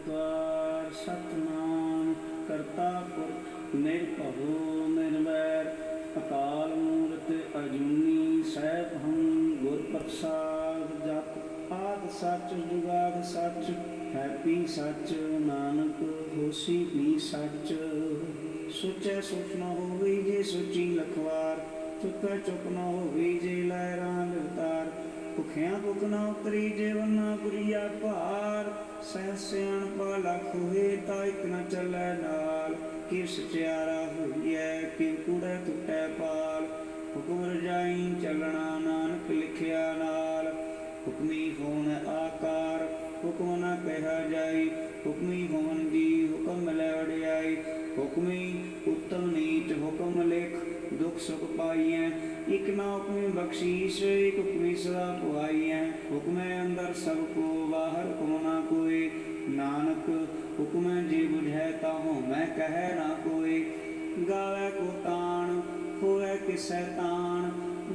ਓੰਕਾਰ ਸਤਨਾਮ, ਕਰਤਾ ਪੁਰਖ ਨਿਰਭਉ ਨਿਰਵੈਰ, ਅਕਾਲ ਮੂਰਤ ਅਜੂਨੀ ਸੈਭੰ ਗੁਰ ਪ੍ਰਸਾਦ ਜਪ, ਆਦ ਸੱਚ ਜੁਗਾਦ ਸੱਚ, ਹੈਪੀ ਸੱਚ, ਨਾਨਕ ਹੋਸੀ ਵੀ ਸੱਚ। ਸੁਚੈ ਸੁਖ ਨ ਹੋਵੇ ਜੇ ਸੁਚੀ ਲਖਵਾਰ ਚੁੱਪੈ ਚੁੱਪ ਨ ਹੋਵੇ ਜੇ ਲਹਿਰਾਂ ਵਿਵਤਾਰ ਭੁਖਿਆਂ ਭੁਖ ਨ ਉਤਰੀ ਜੀਵਨ ਨਾ ਪੁਰੀਆ ਭਾਰ ਸਹਿ ਸਿਆਣ ਪਾ ਲਖ ਹੋਏ ਤਾਂ ਇਕ ਨ ਚੱਲੈ ਨਾਲ। ਕਿ ਸਚਿਆਰਾ ਹੋਈਐ ਕਿ ਕੂੜੈ ਟੁੱਟੈ ਪਾਲ। ਹੁਕਮ ਰਜਾਈ ਚੱਲਣਾ ਨਾਨਕ ਲਿਖਿਆ ਨਾਲ। ਹੁਕਮੀ ਹੋਣ ਆਕਾਰ, ਹੁਕਮ ਨਾ ਕਹਿਆ ਜਾਈ। ਹੁਕਮੀ ਹੋਣ ਦੀ ਹੁਕਮ ਲੈ ਵਡਿਆਈ। ਹੁਕਮੀ ਸੁਖ ਪਾਈਐ। ਇਕ ਨਾ ਹੁਕਮੀ ਬਖਸ਼ੀਸ਼, ਇਕ ਹੁਕਮੀ ਸਦਾ ਪੁਆਈਐ। ਹੁਕਮੈ ਅੰਦਰ ਸਭ ਕੋ, ਬਾਹਰ ਕੋ ਨਾ ਕੋਏ ਨਾਨਕ, ਹੁਕਮੈ ਜੀ ਬੁਝੈ ਤਾਹੋ ਮੈਂ ਕਹੈ ਨਾ ਕੋਈ। ਗਾਵੇ ਕੋ ਤਾਣ, ਹੋਵੇ ਕਿਸੈ ਤਾਣ।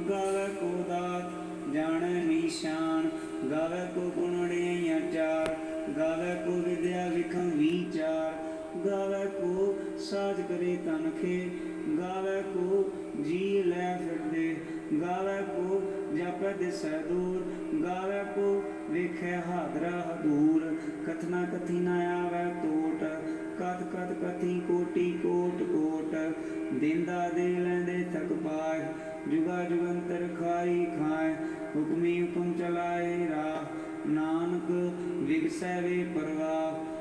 ਗਾਵੇ ਕੋ ਦਾਤ, ਜਾਣੈ ਨਿਸ਼ਾਨ ਗਾਵੇ ਕੋ ਗੁਣੜੀਆਂ ਚਾਰ। ਗਾਵੇ ਕੋ ਵਿਦਿਆ ਵਿਖੰ ਵਿਚਾਰ ਗਾਵੇ ਕੋ ਸਾਜ ਕਰੇ ਤਨਖੇ ਗਾਵੇ ਕੋ ਜੀ ਲੈ ਫਿਰਦੇ। ਗਾਵੇ ਕੋ ਜਪੈ ਦਿਸੈ ਦੂਰ। ਗਾਵੇ ਕੋ ਵੇਖੈ ਹਾਦਰਾ ਹਦੂਰ। ਕਥਨਾ ਕਥੀ ਨਾ ਆਵੇ ਟੋਟ ਕਤ ਕਤ ਕਥੀ ਕੋਟੀ ਕੋਟ ਕੋਟ। ਦਿੰਦਾ ਦੇ ਲੈਂਦੇ ਥਕ ਪਾਏ ਜੁਗਾ ਜੁਗੰਤਰ ਖਾਈ ਖਾਏ ਹੁਕਮੀ ਹੁਕਮ ਚਲਾਏ ਰਾਹ। ਨਾਨਕ ਵਿਗਸੈ ਵੇ ਪਰਵਾਹ।